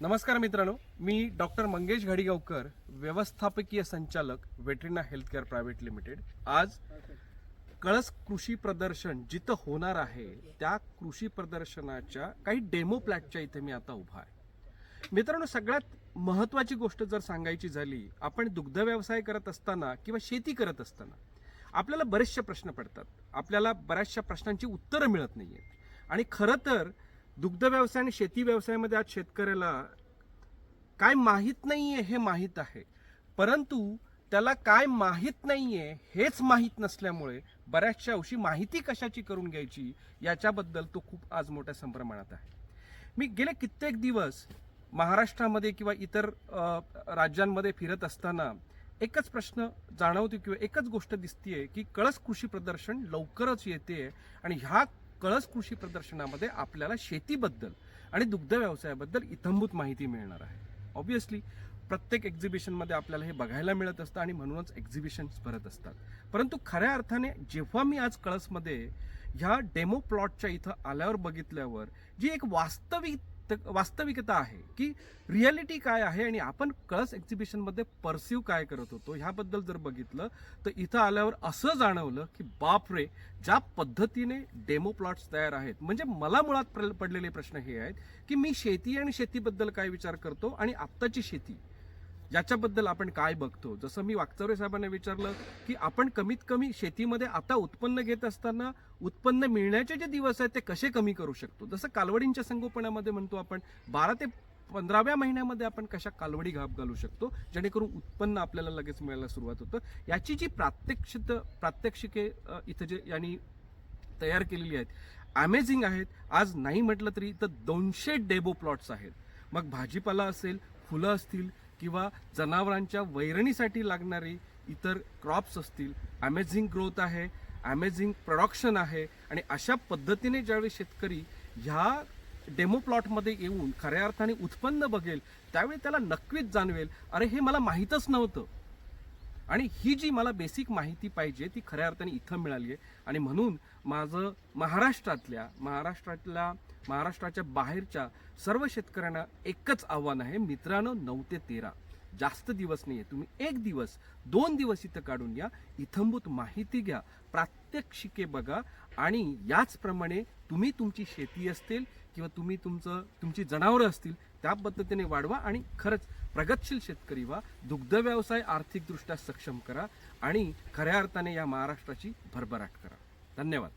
नमस्कार मित्रांनो मी डॉक्टर मंगेश घाडीगावकर व्यवस्थापकीय संचालक वेटरिना हेल्थकेअर प्रायव्हेट लिमिटेड. आज कळस कृषी प्रदर्शन जिथं होणार आहे त्या कृषी प्रदर्शनाच्या काही डेमो प्लॅटच्या इथे मी आता उभा आहे. मित्रांनो सगळ्यात महत्वाची गोष्ट जर सांगायची झाली आपण दुग्ध व्यवसाय करत असताना किंवा शेती करत असताना आपल्याला बरेचसे प्रश्न पडतात. आपल्याला बऱ्याचशा प्रश्नांची उत्तरं मिळत नाही आहेत आणि खरं तर दुग्ध व्यवसाय आणि शेती व्यवसायामध्ये आज शेतकऱ्याला काय माहीत नाही आहे हे माहीत आहे. परंतु त्याला काय माहीत नाही आहे हेच माहीत नसल्यामुळे बऱ्याचशा अंशी माहिती कशाची करून घ्यायची याच्याबद्दल तो खूप आज मोठ्या संप्रमाणात आहे. मी गेले कित्येक दिवस महाराष्ट्रामध्ये किंवा इतर राज्यांमध्ये फिरत असताना एकच प्रश्न जाणवतो किंवा एकच गोष्ट दिसतीये की कळस कृषी प्रदर्शन लवकरच येते आणि ह्या कळस कृषी प्रदर्शनामध्ये आपल्याला शेतीबद्दल आणि दुग्ध व्यवसायाबद्दल इथंभूत माहिती मिळणार आहे. ऑब्व्हियसली प्रत्येक एक्झिबिशनमध्ये आपल्याला हे बघायला मिळत असतं आणि म्हणूनच एक्झिबिशन्स भरत असतात. परंतु खऱ्या अर्थाने जेव्हा मी आज कळसमध्ये ह्या डेमो प्लॉटच्या इथं आल्यावर बघितल्यावर जी एक वास्तविक वास्तविकता आहे की रियालिटी काय आहे आणि आपण कळस एक्झिबिशनमध्ये परसिव काय करत होतो ह्याबद्दल जर बघितलं तर इथं आल्यावर असं जाणवलं की बाप रे ज्या पद्धतीने डेमो प्लॉट्स तयार आहेत. म्हणजे मला मुळात प्र- पडलेले प्रश्न हे आहेत की मी शेती आणि शेतीबद्दल काय विचार करतो आणि आत्ताची शेती याच्याबद्दल आपण काय बघतो? जसं मी वागचौरे साहेबांना विचारलं की आपण कमीत कमी शेतीमध्ये आता उत्पन्न घेत असताना उत्पन्न मिळण्याचे जे दिवस आहेत ते कसे कमी करू शकतो? जसं कालवडींच्या संगोपनामध्ये म्हणतो आपण बारा ते पंधराव्या महिन्यामध्ये आपण कशा कालवडी घाप घालू शकतो? जेणेकरून उत्पन्न आपल्याला लगेच मिळायला सुरुवात होतं. याची जी प्रात्यक्षित प्रात्यक्षिके इथं जे यांनी तयार केलेली आहेत अमेझिंग आहेत. आज नाही म्हटलं तरी इथं दोनशे डेबो प्लॉट्स आहेत. मग भाजीपाला असेल फुलं असतील किंवा जनावरांच्या वैरणीसाठी लागणारी इतर क्रॉप्स असतील अमेझिंग ग्रोथ आहे अमेझिंग प्रोडक्शन आहे आणि अशा पद्धतीने ज्यावेळी शेतकरी ह्या डेमो प्लॉटमध्ये येऊन खऱ्या अर्थाने उत्पन्न बघेल त्यावेळी त्याला नक्कीच जाणवेल. अरे हे मला माहीतच नव्हतं. आणि ही जी मला बेसिक माहिती पाहिजे ती खऱ्या अर्थाने इथं मिळाली आहे. आणि म्हणून माझं महाराष्ट्रातल्या महाराष्ट्रातल्या महाराष्ट्राच्या बाहेरच्या सर्व शेतकऱ्यांना एकच आव्हान आहे मित्रांनो नऊ ते तेरा. जास्त दिवस नाही आहे तुम्ही एक दिवस दोन दिवस इथं काढून या. इथंभूत माहिती घ्या. प्रात्यक्षिके बघा. आणि याचप्रमाणे तुम्ही तुमची शेती असतील किंवा तुम्ही तुमचं तुमची जनावरं असतील त्या पद्धतीने वाढवा आणि खरंच प्रगतशील शेतकरी व्हा. दुग्ध व्यवसाय आर्थिकदृष्ट्या सक्षम करा आणि खऱ्या अर्थाने या महाराष्ट्राची भरभराट करा. धन्यवाद.